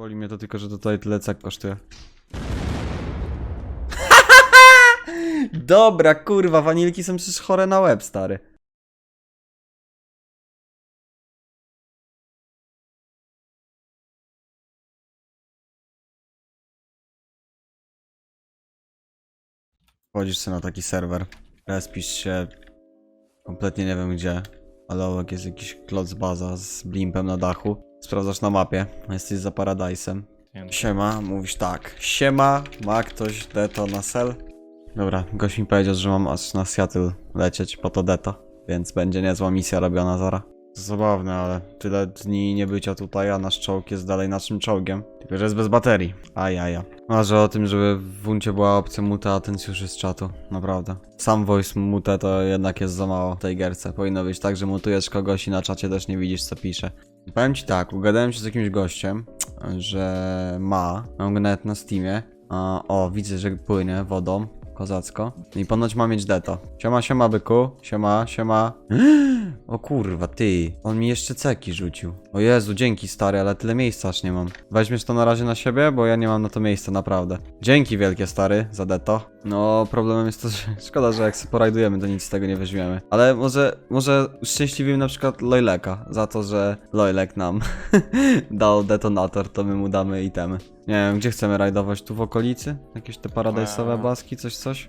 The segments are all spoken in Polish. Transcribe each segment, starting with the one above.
Boli mnie to tylko, że tutaj tyle cek kosztuje. Dobra, kurwa, wanilki są przecież chore na łeb, stary. Wchodzisz sobie na taki serwer, respisz się kompletnie nie wiem gdzie, ale obok jest jakiś kloc baza z blimpem na dachu. Sprawdzasz na mapie, jesteś za Paradise'em. Siema, mówisz tak. Siema, ma ktoś deto na sel? Dobra, gość mi powiedział, że mam aż na Seattle lecieć po to deto, więc będzie niezła misja robiona zara. Zabawne, ale tyle dni nie bycia tutaj, a nasz czołg jest dalej naszym czołgiem. Tylko, że jest bez baterii. Ajaja. Marzę o tym, żeby w Wuncie była opcja mute atencjuszy z czatu. Naprawdę. Sam voice mute to jednak jest za mało w tej gierce. Powinno być tak, że mutujesz kogoś i na czacie też nie widzisz co pisze. Powiem ci tak, ugadałem się z jakimś gościem, że ma, mam go nawet na Steamie. A, o, widzę, że płynie wodą, kozacko. I ponoć ma mieć deto. Siema, siema, byku. Siema, siema. O kurwa, ty. On mi jeszcze ceki rzucił. O Jezu, dzięki stary, ale tyle miejsca aż nie mam. Weźmiesz to na razie na siebie, bo ja nie mam na to miejsca, naprawdę. Dzięki wielkie stary, za deto. No, problemem jest to, że szkoda, że jak sobie porajdujemy, to nic z tego nie weźmiemy. Ale może, może uszczęśliwimy na przykład Lojleka za to, że Lojlek nam dał detonator, to my mu damy itemy. Nie wiem, gdzie chcemy rajdować? Tu w okolicy? Jakieś te paradajsowe Eee. baski, coś, coś?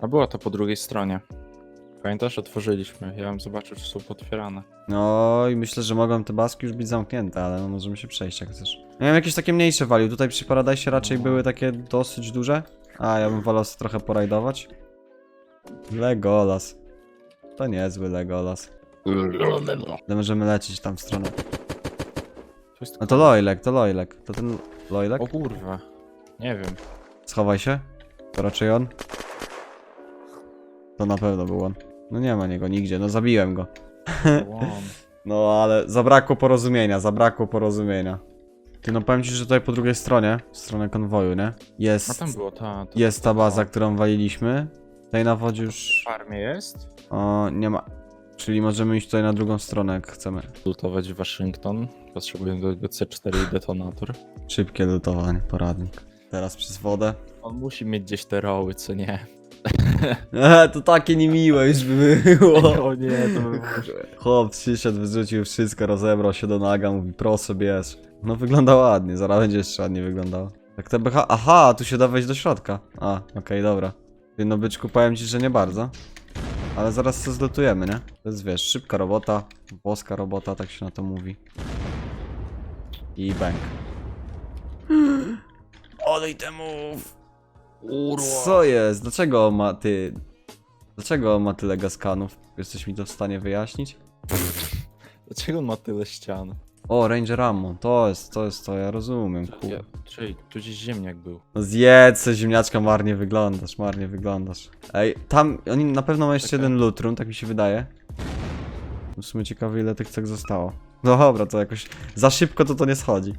A było to po drugiej stronie. Pamiętasz, otworzyliśmy. Ja bym zobaczył, czy są potwierane. No i myślę, że mogą te baski już być zamknięte, ale no możemy się przejść jak chcesz. Ja mam jakieś takie mniejsze value. Tutaj przy Paradise raczej były takie dosyć duże. A, ja bym wolał sobie trochę porajdować. Legolas. To niezły Legolas. Ale możemy lecieć tam w stronę. Jest... No to Loilek, to Loilek. To ten O kurwa. Nie wiem. Schowaj się. To raczej on. To na pewno był on. No nie ma niego nigdzie, no zabiłem go. No ale zabrakło porozumienia, zabrakło porozumienia. Ty no powiem ci, że tutaj po drugiej stronie, w stronę konwoju, nie? A Jest, tam było ta... to- jest ta baza, którą waliliśmy. Tutaj na wodzie już, W farmie jest? o, nie ma. Czyli możemy iść tutaj na drugą stronę, jak chcemy. Lutować Waszyngton. Potrzebuję do tego C4 i detonator. Szybkie lutowanie, poradnik. Teraz przez wodę. On musi mieć gdzieś te roły, co nie? Eee, to takie niemiłe już by było. O nie, to by było... Chłop przyszedł, wyrzucił wszystko, rozebrał się do naga, mówi proszę bierz. No wygląda ładnie, zaraz będzie jeszcze ładnie wyglądało. Tak te BH... Aha, tu się da wejść do środka. A, okej, dobra. Ty, No byczku, powiem ci, że nie bardzo. Ale zaraz to zlotujemy, nie? To jest, wiesz, szybka robota, włoska robota, tak się na to mówi. I bang. Olej temów! Co jest? Dlaczego on ma ty... Dlaczego on ma tyle gaskanów? Jesteś mi to w stanie wyjaśnić? Dlaczego on ma tyle ścian? O, Ranger Ammo, to jest, to jest to, ja rozumiem, Ja, kur... czyli tu gdzieś ziemniak był. No zjedz se ziemniaczka, marnie wyglądasz, marnie wyglądasz. Ej, tam, oni na pewno mają jeszcze Czekaj. jeden loot room, tak mi się wydaje. W sumie ciekawe ile tych cek zostało. No dobra, to jakoś za szybko to to nie schodzi.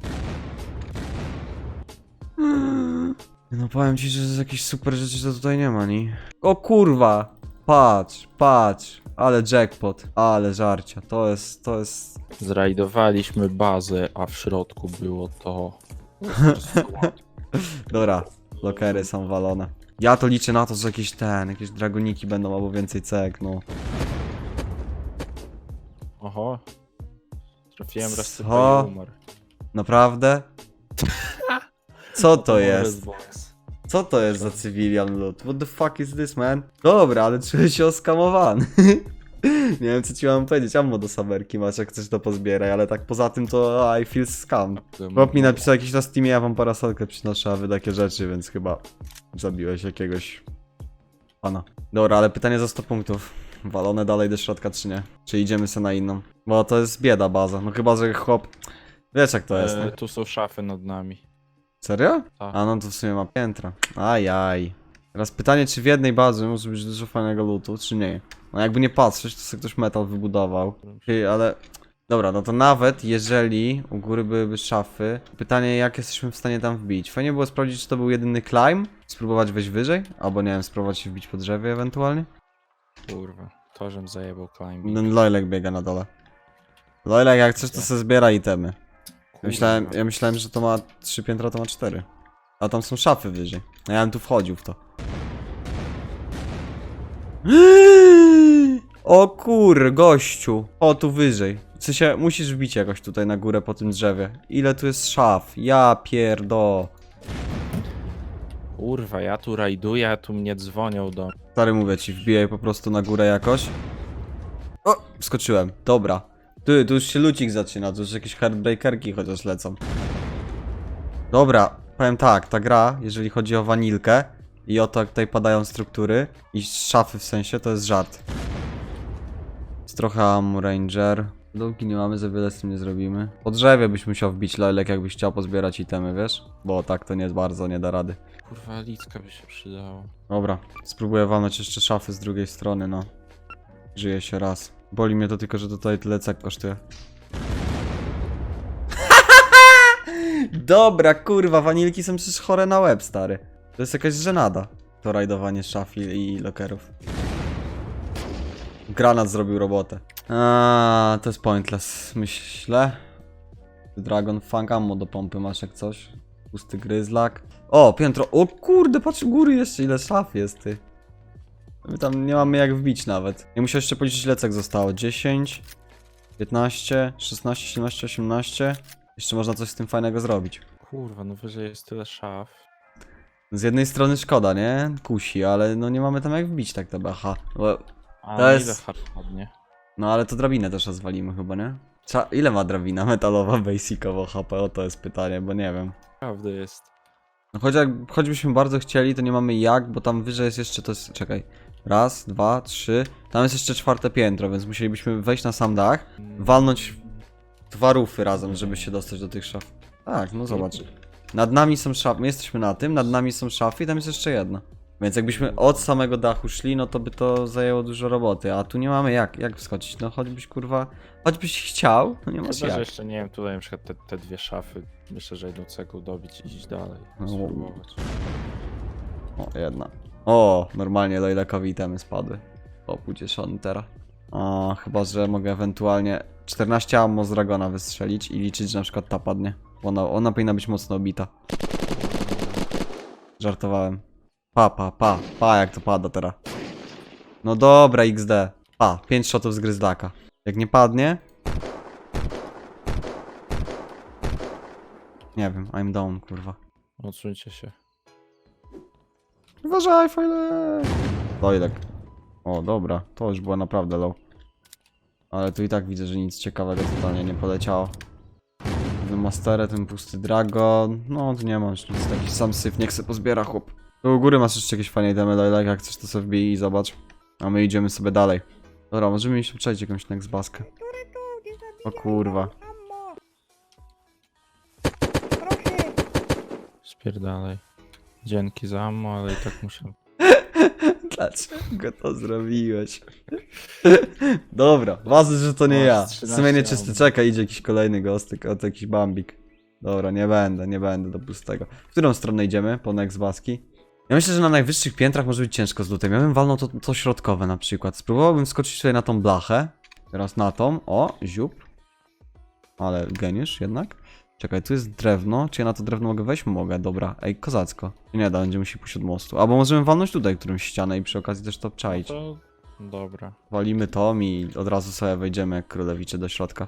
No powiem ci, że z jakichś super rzeczy to tutaj nie ma, ni. O kurwa! Patrz, patrz, ale jackpot, ale żarcia, to jest, to jest... Zrajdowaliśmy bazę, a w środku było to... Dobra, lokery są walone. Ja to liczę na to, że jakieś ten, jakieś dragoniki będą albo więcej cek, no. Oho. Trafiłem raz Co? tylko i umarł. Naprawdę? Co to jest? box. Co to jest za civilian loot? What the fuck is this, man? Dobra, ale czuję się oskamowany. Nie wiem, co ci mam powiedzieć. Ammo do saberki masz, jak chcesz to pozbieraj, ale tak poza tym to I feel scam. Chłop mi napisał jakiś na Steamie, ja wam parasolkę przynoszę, a wy takie rzeczy, więc chyba zabiłeś jakiegoś pana. Dobra, ale pytanie za 100 punktów. Walone dalej do środka czy nie? Czy idziemy sobie na inną? Bo to jest bieda baza, no chyba, że chłop... Wiesz jak to jest, E, nie? tu są szafy nad nami. Serio? Tak. A no to w sumie ma piętra. Ajaj. Teraz pytanie, czy w jednej bazie może być dużo fajnego lootu, czy nie? No jakby nie patrzeć, to sobie ktoś metal wybudował. Ty, ale... Dobra, no to nawet jeżeli u góry byłyby szafy, pytanie jak jesteśmy w stanie tam wbić. Fajnie było sprawdzić, czy to był jedyny climb, spróbować wejść wyżej, albo nie wiem, spróbować się wbić po drzewie ewentualnie. Kurwa. To, żem zajebał climbing. No, Lojlek biega na dole. Lojlek, jak chcesz, to sobie zbiera itemy. Myślałem, ja myślałem, że to ma 3 piętra, to ma 4. A tam są szafy wyżej. A ja bym tu wchodził w to. O kur, gościu. O, tu wyżej. W sensie, musisz wbić jakoś tutaj na górę po tym drzewie. Ile tu jest szaf? Ja pierdo. Kurwa, ja tu rajduję, a tu mnie dzwonią do... Stary mówię ci, wbijaj po prostu na górę jakoś. O, skoczyłem. Dobra. Ty, tu już się lucik zaczyna, tu już jakieś heartbreakerki chociaż lecą. Dobra, powiem tak, ta gra, jeżeli chodzi o wanilkę i o to jak tutaj padają struktury i szafy w sensie, to jest żart. Jest trochę Ammo Ranger. Dopóki nie mamy, za wiele z tym nie zrobimy. Po drzewie byś musiał wbić lelek, jakbyś chciał pozbierać itemy, wiesz? Bo tak to nie bardzo nie da rady. Kurwa, licka by się przydała. Dobra, spróbuję walnąć jeszcze szafy z drugiej strony, no. Żyje się raz. Boli mnie to tylko, że tutaj tyle cek kosztuje. Dobra, kurwa, wanilki są przecież chore na łeb, stary. To jest jakaś żenada. To rajdowanie szaf i, i lokerów. Granat zrobił robotę. A, to jest pointless, myślę. Dragon Fang ammo do pompy masz jak coś. Pusty gryzlak. O, piętro. O kurde, patrz u góry jeszcze ile szaf jest, ty. My tam nie mamy jak wbić nawet. Ja muszę jeszcze policzyć ile cek zostało. 10, 15, 16, 17, 18. Jeszcze można coś z tym fajnego zrobić. Kurwa, no wyżej jest tyle szaf. Z jednej strony szkoda, nie? Kusi, ale no nie mamy tam jak wbić tak to BH. Bo, A To jest- ile ładnie? no ale to drabinę też rozwalimy chyba, nie? Trza ile ma drabina metalowa basicowo HP? O to jest pytanie, bo nie wiem. Prawda jest. No choć jak, choćbyśmy bardzo chcieli, to nie mamy jak, bo tam wyżej jest jeszcze to jest, czekaj. Raz, dwa, trzy. Tam jest jeszcze czwarte piętro, więc musielibyśmy wejść na sam dach, walnąć dwa rufy razem, żeby się dostać do tych szaf. Tak, no zobacz. Nad nami są szafy, my jesteśmy na tym, nad nami są szafy i tam jest jeszcze jedna. Więc jakbyśmy od samego dachu szli, no to by to zajęło dużo roboty, a tu nie mamy jak, jak wskoczyć, no choćbyś kurwa, choćbyś chciał, no nie masz Chyba, że jak. jeszcze nie wiem, tutaj na przykład te, te dwie szafy. Myślę, że jedną cegłą dobić i iść dalej. No. Spróbować. O, jedna. O, normalnie Lejlekowi itemy spadły. O, ucieszony teraz. O, chyba, że mogę ewentualnie 14 ammo z Dragona wystrzelić i liczyć, że na przykład ta padnie. Bo Ona, ona powinna być mocno obita. Żartowałem. Pa, pa, pa, pa, jak to pada teraz. No dobra, XD. Pa, 5 shotów z gryzdaka. Jak nie padnie... Nie wiem, I'm down, kurwa. Odsuńcie się. Uważaj, fajle! Dojlek. O, dobra, to już było naprawdę low. Ale tu i tak widzę, że nic ciekawego totalnie nie poleciało. Ten Masterę, ten pusty Dragon. No, tu nie masz nic, taki sam syf, niech se pozbiera chłop. Tu u góry masz jeszcze jakieś fajne itemy, Dojlek, jak chcesz to sobie wbij i zobacz. A my idziemy sobie dalej. Dobra, możemy iść przejść jakąś next baskę. O kurwa. Spierdalaj. Dzięki za ammo, ale i tak muszę... Dlaczego to zrobiłeś? Dobra, ważne, że to nie Masz ja. W 13 sumie nieczysty, albo- czekaj, idzie jakiś kolejny gostek, a to jakiś bambik. Dobra, nie będę, nie będę do pustego. W którą stronę idziemy? Po next baski? Ja myślę, że na najwyższych piętrach może być ciężko z lutem. Ja bym walnął to, to środkowe na przykład. Spróbowałbym skoczyć tutaj na tą blachę. Teraz na tą. O, ziup. Ale geniusz jednak. Czekaj, tu jest drewno. Czy ja na to drewno mogę wejść? Mogę, dobra. Ej, kozacko. Nie da, będziemy musieli pójść od mostu. Albo możemy walnąć tutaj którąś ścianę i przy okazji też to No obczaić. to... Dobra. Walimy to i od razu sobie wejdziemy jak królewicze do środka.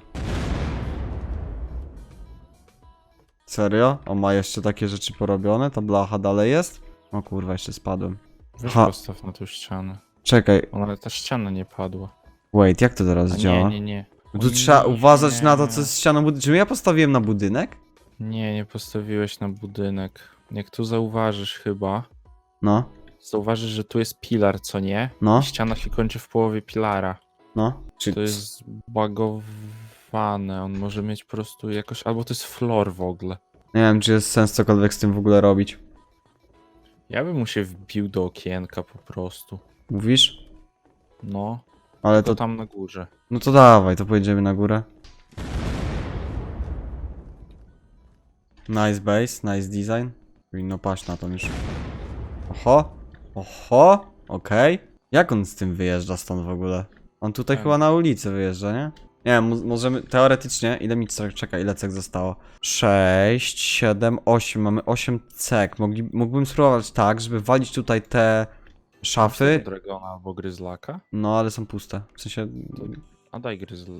Serio? On ma jeszcze takie rzeczy porobione? Ta blacha dalej jest? O kurwa, jeszcze spadłem. Weź Ha. postaw na tą ścianę. Czekaj, O, Ale ta ściana nie padła. wait, jak to teraz A działa? nie, nie, nie. Tu trzeba uważać na to, co jest ścianą budynku. Czy ja postawiłem na budynek? Nie, nie postawiłeś na budynek. Jak tu zauważysz chyba, No, zauważysz, że tu jest pilar, co nie? no, Ściana się kończy w połowie pilara. no. Czy To jest bagowane, on może mieć po prostu jakoś, albo to jest floor w ogóle. Nie wiem, czy jest sens cokolwiek z tym w ogóle robić. Ja bym mu się wbił do okienka po prostu. Mówisz? No, Ale to to... tam na górze. No to dawaj, to pojedziemy na górę. Nice base, nice design. Powinno paść na to już. Oho, oho, okej. Jak on z tym wyjeżdża stąd w ogóle? On tutaj Tak. chyba na ulicy wyjeżdża, nie? Nie możemy, teoretycznie, ile mi cek, czekaj, ile cek zostało? 6, 7, 8, mamy 8 cek. Mogli, mógłbym spróbować tak, żeby walić tutaj te szafy, Dragona albo gryzlaka? no ale są puste. W sensie, A daj gryzl...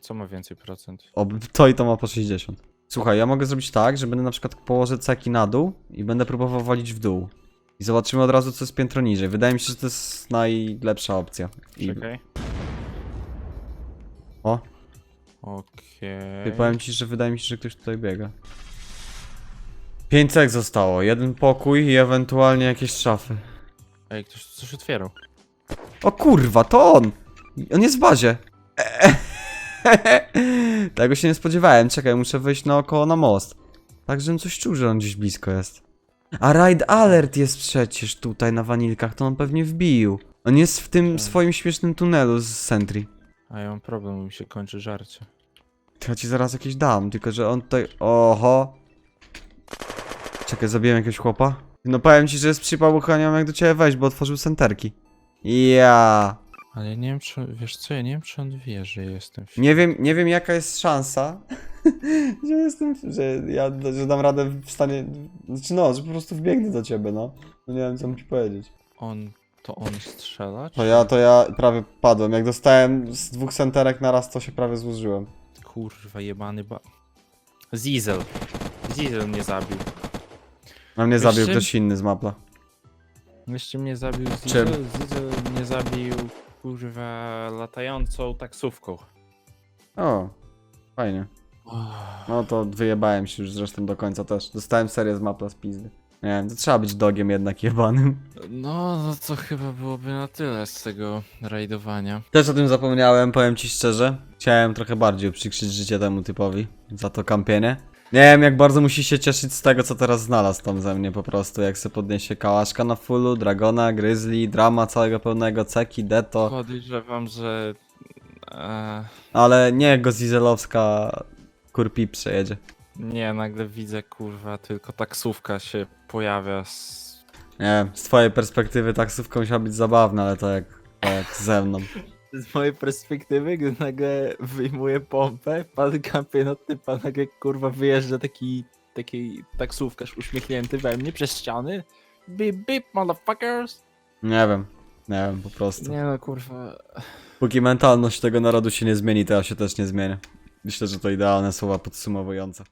Co ma więcej procent? o, to i to ma po 60. Słuchaj, ja mogę zrobić tak, że będę na przykład położę ceki na dół i będę próbował walić w dół. I zobaczymy od razu, co jest piętro niżej. Wydaje mi się, że to jest najlepsza opcja. I, Czekaj. o, Okej. I powiem ci, że wydaje mi się, że ktoś tutaj biega. 5 cek zostało, jeden pokój i ewentualnie jakieś szafy. Ej, ktoś tu coś otwierał. O kurwa, to on! On jest w bazie. Tego się nie spodziewałem. Czekaj, muszę wejść naokoło na most. Tak, żebym coś czuł, że on gdzieś blisko jest. A Ride Alert jest przecież tutaj na wanilkach, to on pewnie wbił. On jest w tym Tak. swoim śmiesznym tunelu z Sentry. A ja mam problem, bo mi się kończy żarcie. To ja ci zaraz jakieś dam, tylko że on tutaj... Oho! Czekaj, zabiłem jakiegoś chłopa? No powiem ci, że jest przypał, bo chyba nie mam jak do ciebie wejść, bo otworzył senterki. Ja. Ale ja nie wiem, czy... Wiesz co, ja nie wiem, czy on wie, że jestem w... Nie wiem, nie wiem jaka jest szansa, że jestem, że ja że dam radę w stanie, znaczy no, że po prostu wbiegnę do ciebie, no. No nie wiem co mam ci powiedzieć. On... To on strzela? To ja, to ja prawie padłem, jak dostałem z dwóch senterek na raz, to się prawie złożyłem. Kurwa, jebany ba... Zizel. Zizel mnie zabił. A mnie Wiesz zabił czym? ktoś inny z mapla. Jeszcze mnie zabił Czym? Zizel. Zizel mnie zabił, kurwa, latającą taksówką. O, fajnie. No to wyjebałem się już zresztą do końca też. Dostałem serię z mapla z pizdy. Nie wiem, to trzeba być dogiem jednak jebanym. No, no to chyba byłoby na tyle z tego rajdowania. Też o tym zapomniałem, powiem ci szczerze. Chciałem trochę bardziej uprzykrzyć życie temu typowi za to kampienie. Nie wiem, jak bardzo musi się cieszyć z tego, co teraz znalazł tam ze mnie po prostu. Jak se podniesie kałaszka na fullu, dragona, grizzly, drama całego pełnego, ceki, deto. Podejrzewam, że... E, Ale nie go Zizelowska kurpi przejedzie. nie, nagle widzę, kurwa, tylko taksówka się pojawia z... Nie wiem, z twojej perspektywy taksówka musiała być zabawna, ale to jak, to jak ze mną. Z mojej perspektywy, gdy nagle wyjmuję pompę, pan kampie nad tym, pan nagle, kurwa, wyjeżdża taki... Taki taksówkarz uśmiechnięty we mnie przez ściany. Bip, bip, motherfuckers! Nie wiem, nie wiem, po prostu. Nie no, kurwa... Póki mentalność tego narodu się nie zmieni, to ja się też nie zmienię. Myślę, że to idealne słowa podsumowujące.